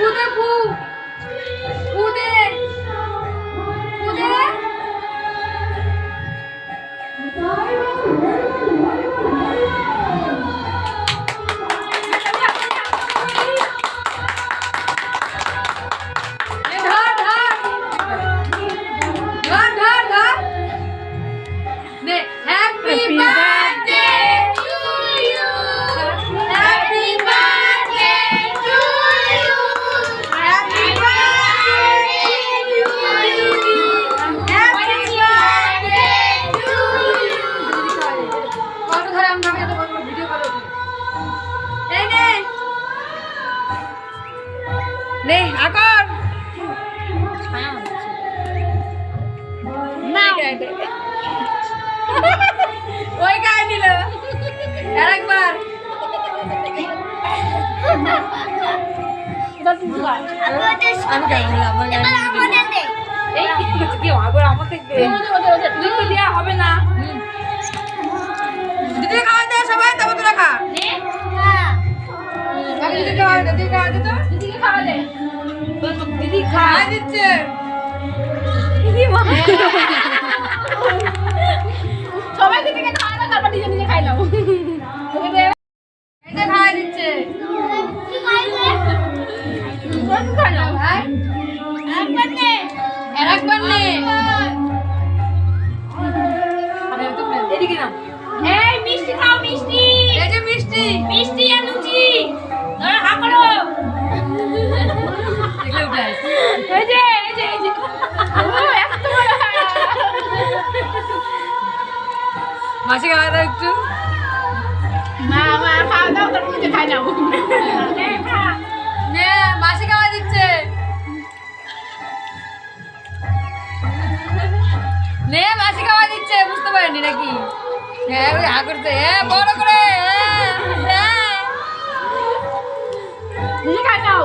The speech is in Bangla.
O debu! O ভাবে তো ভিডিও করো এই নে নে আকর ওই গায়ে নিল আরেকবার আমাকে হবে না সবাই দিকে খাওয়া তারপর নিজে নিজে খাই নাও। খাওয়া দিচ্ছে। এই মিষ্টি খাও মিষ্টি। এই যে মিষ্টি। মিষ্টি মাসি খাওয়া দাও একটু। মাসি মা খাওয়া দিচ্ছে। নে মাসি খাওয়া দিচ্ছে বুঝতে পারেনি নাকি? হ্যাঁ ওই হ্যাঁ বড় করে খাই নাও।